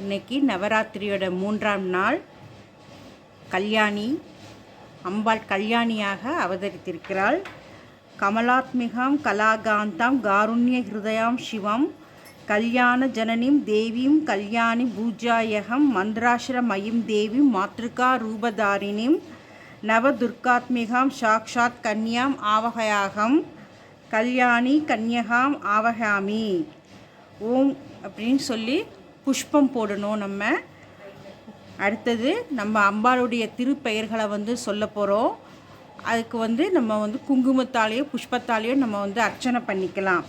இன்னைக்கு நவராத்திரியோட மூன்றாம் நாள். கல்யாணி அம்பாள் கல்யாணியாக அவதரித்திருக்கிறாள். கமலாத்மிகாம் கலாகாந்தாம் காருண்ய ஹிருதயாம் சிவம் கல்யாண ஜனனிம் தேவியும் கல்யாணி பூஜாயகம் மந்திராசிரமயம் தேவி மாத்ருகா ரூபதாரிணிம் நவதுர்காத்மிகாம் சாக்ஷாத் கன்யாம் ஆவகயாகம் கல்யாணி கன்யகாம் ஆவகாமி. ஓம் அப்படின்னு சொல்லி புஷ்பம் போடணும் நம்ம. அடுத்தது நம்ம அம்பாளுடைய திருப்பெயர்களை வந்து சொல்ல போகிறோம் அதுக்கு வந்து நம்ம வந்து குங்குமத்தாலேயோ புஷ்பத்தாலேயோ நம்ம வந்து அர்ச்சனை பண்ணிக்கலாம்.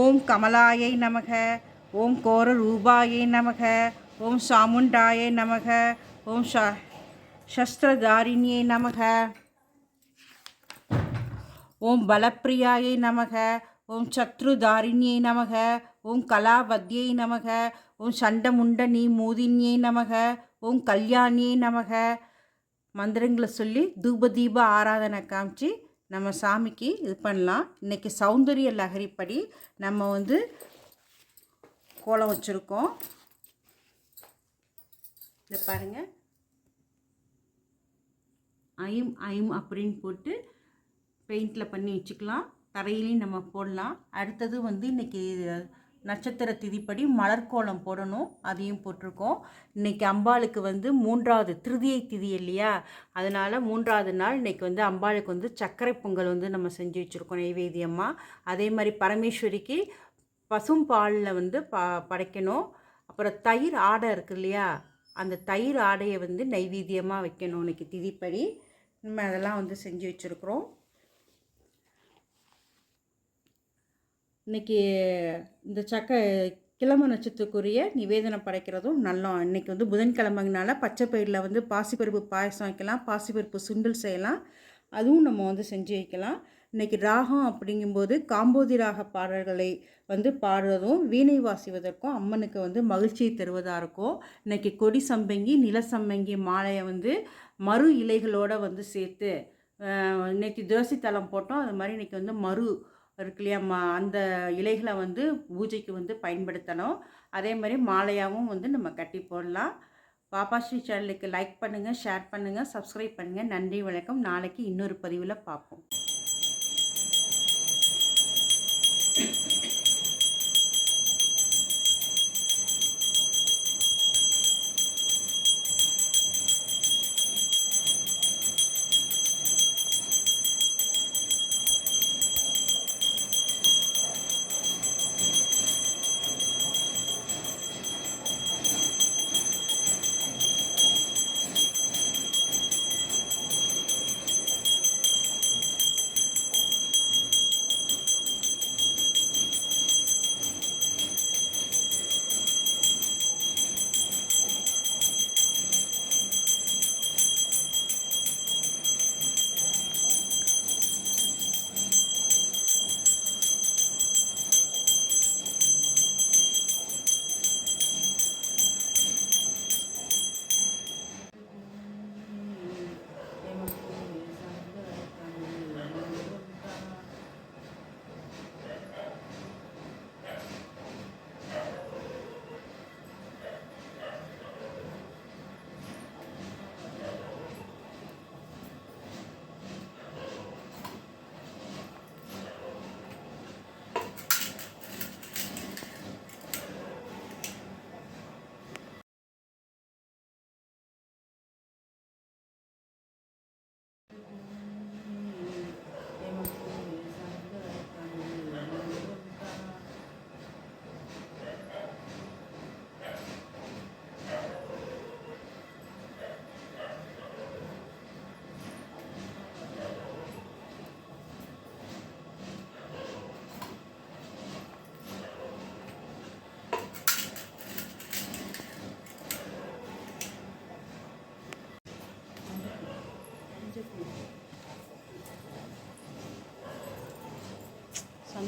ஓம் கமலாயை நமக ஓம் கோர ரூபாயை நமக ஓம் சாமுண்டாயை நமக ஓம் ச சஸ்திரதாரிணியை நமக ஓம் பலப்பிரியாயை நமக ஓம் சத்ருதாரிணியை நமக ஓம் கலாவத்யை நமக ஓம் சண்டமுண்டனி மூதின்யை நமக ஓம் கல்யாணியை நமக. மந்திரங்களை சொல்லி தூப தீப ஆராதனை காமிச்சு நம்ம சாமிக்கு இது பண்ணலாம். இன்றைக்கி சௌந்தரிய லகரிப்படி நம்ம வந்து கோலம் வச்சுருக்கோம். இதை பாருங்கள் ஐம் ஐம் அப்படின்னு போட்டு பெயிண்டில் பண்ணி வச்சுக்கலாம். தரையிலையும் நம்ம போடலாம். அடுத்தது வந்து இன்றைக்கி நட்சத்திர திதிப்படி மலர்கோலம் போடணும் அதையும் போட்டிருக்கோம். இன்றைக்கி அம்பாளுக்கு வந்து மூன்றாவது திருதியை திதி இல்லையா? அதனால் மூன்றாவது நாள் இன்றைக்கி வந்து அம்பாளுக்கு வந்து சர்க்கரை பொங்கல் வந்து நம்ம செஞ்சு வச்சுருக்கோம் நைவேத்தியமாக அதே மாதிரி பரமேஸ்வரிக்கு பசும் பாலில் வந்து ப படைக்கணும். அப்புறம் தயிர் ஆடை இருக்கு இல்லையா? அந்த தயிர் ஆடையை வந்து நைவேத்தியமாக வைக்கணும் இன்னைக்கு திதிப்படி. நம்ம அதெல்லாம் வந்து செஞ்சு வச்சுருக்குறோம். இன்றைக்கி இந்த சக்க கிழமை நட்சத்திரக்குரிய நிவேதனம் படைக்கிறதும் நல்லா இன்றைக்கி வந்து புதன்கிழமைங்கனால பச்சை பயிரில் வந்து பாசிப்பருப்பு பாயசம் வைக்கலாம் பாசிப்பருப்பு சுண்டல் செய்யலாம். அதுவும் நம்ம வந்து செஞ்சு வைக்கலாம். இன்றைக்கி ராகம் அப்படிங்கும்போது காம்போதி ராக பாடல்களை வந்து பாடுறதும் வீணை வாசிவதற்கும் அம்மனுக்கு வந்து மகிழ்ச்சியை தருவதாக இருக்கும். இன்றைக்கி கொடி சம்பங்கி நில சம்பங்கி மாலையை வந்து மறு இலைகளோடு வந்து சேர்த்து நேற்று துளசி தளம் போட்டோம். அது மாதிரி இன்றைக்கி வந்து மறு இருக்கு இல்லையா? மா அந்த இலைகளை வந்து பூஜைக்கு வந்து பயன்படுத்தணும். அதே மாதிரி மாலையாகவும் வந்து நம்ம கட்டி போடலாம். பாப்பாஸ்ரீ சேனலுக்கு லைக் பண்ணுங்கள் ஷேர் பண்ணுங்கள் சப்ஸ்கிரைப் பண்ணுங்கள் நன்றி வணக்கம். நாளைக்கு இன்னொரு பதிவில் பார்ப்போம்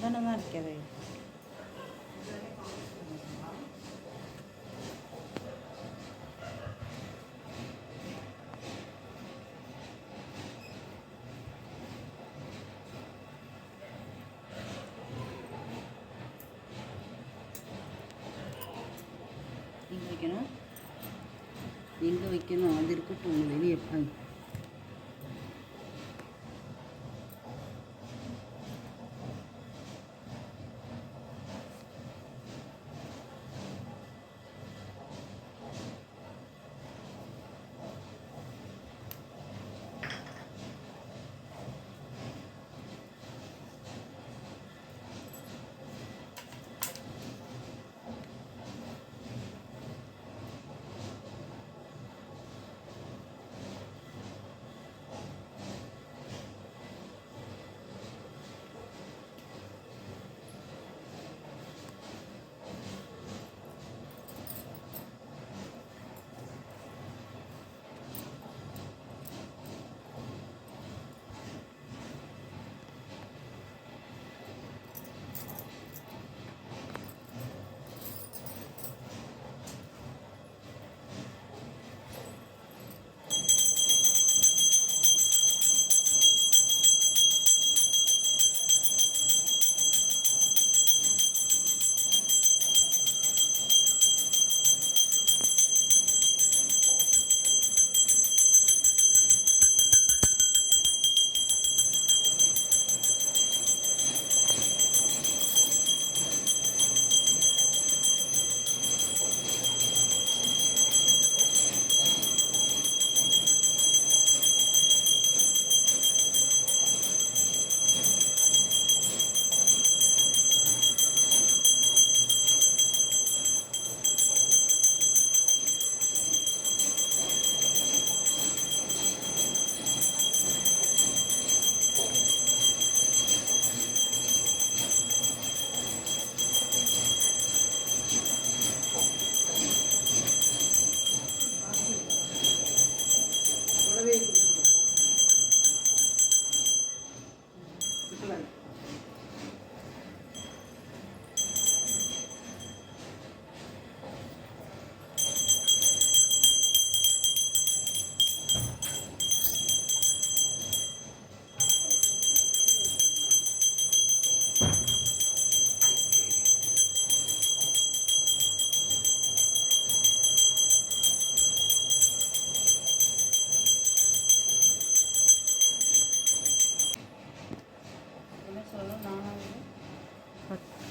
சந்தனம் தான் இருக்கிறது இங்கே வைக்கணும். எங்கே வைக்கணும். அது இருக்கட்டும். வெளியே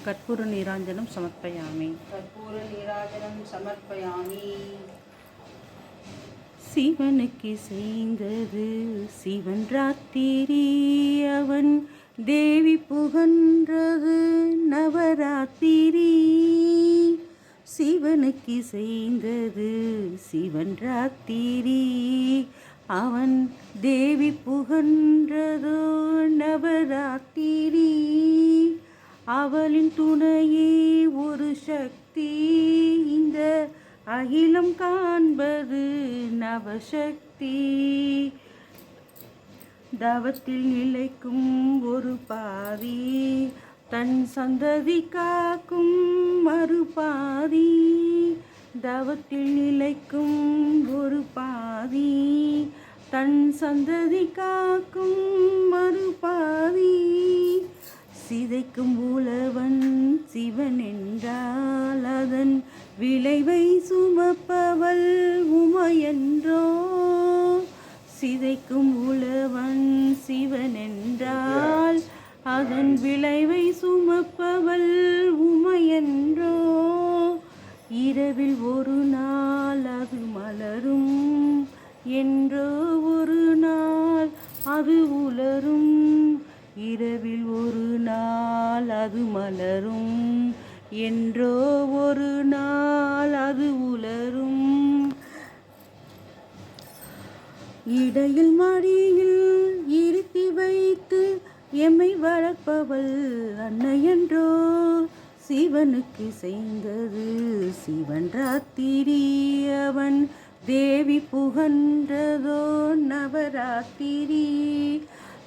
கற்பூர நீராஞ்சனம் சமர்ப்பயாமி. கற்பூர நீராஜனம் சமர்ப்பயாமி. சிவனுக்கு செய்தது சிவன் ராத்திரி அவன் தேவி புகன்றது நவராத்திரி. சிவனுக்கு செய்தது சிவன் ராத்திரி அவன் தேவி புகன்றதோ நவராத்திரி. அவளின் துணையே ஒரு சக்தி. இந்த அகிலம் காண்பது நவசக்தி. தவத்தில் நிலைக்கும் ஒரு பாதி தன் சந்ததி காக்கும் மறுபாதி தவத்தில் நிலைக்கும் ஒரு பாதி தன் சந்ததி காக்கும் மறுபாதி சிதைக்கும் உழவன் சிவன் என்றால் அதன் விளைவை சுமப்பவள் உமையன்றோ? சிதைக்கும் உழவன் சிவன் என்றால் அதன் விளைவை சுமப்பவள் உமையன்றோ? இரவில் ஒரு நாள் அது மலரும் என்றோ ஒரு நாள் அது உலரும். இரவில் ஒரு நாள் அது மலரும். என்றோ ஒரு நாள் அது உலரும். இடையில் மடியில் இருத்தி வைத்து எம்மை வளர்ப்பவள் அன்னையன்றோ சிவனுக்கு செய்தது சிவன் ராத்திரி அவன் தேவி புகன்றதோ நவராத்திரி.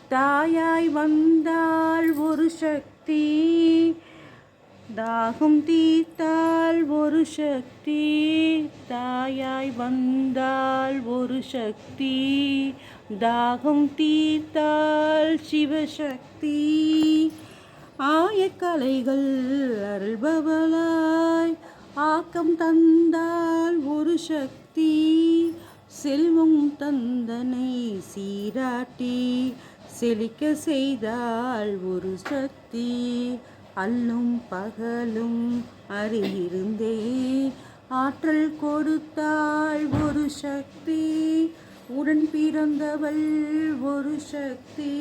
தாயாய் வந்தாள் ஒரு சக்தி தாகம் தீர்த்தாள் ஒரு சக்தி தாயாய் வந்தாள் ஒரு சக்தி தாகம் தீர்த்தாள் சிவசக்தி. ஆயக்கலைகள் அருள்பவளாய் ஆக்கம் தந்தால் ஒரு சக்தி செல்வம் தந்தனை சீராட்டி செழிக்க செய்தால் ஒரு சக்தி. அல்லும் பகலும் அருகிருந்தே ஆற்றல் கொடுத்தாள் ஒரு சக்தி. உடன் பிறந்தவள் ஒரு சக்தி.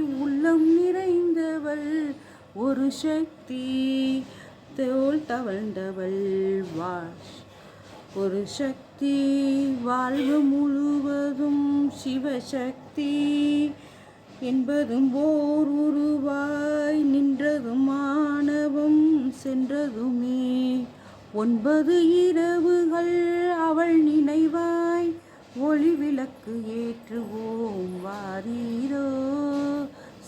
உள்ளம் நிறைந்தவள் ஒரு சக்தி. தோல் தவழ்ந்தவள் வாஷ் ஒரு சக்தி. வாழ்வு முழுவதும் சிவசக்தி. என்பதும் ஓர் உருவாய் நின்றதும் மாணவம் சென்றதுமே. ஒன்பது இரவுகள் அவள் நினைவாய் ஒளி விளக்கு ஏற்றுவோம் வாரீரோ.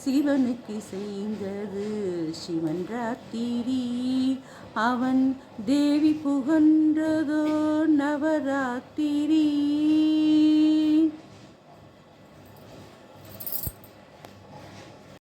சிவனுக்கு செய்தது சிவன் ராத்திரி. அவன் தேவி புகன்றதோ நவராத்திரி.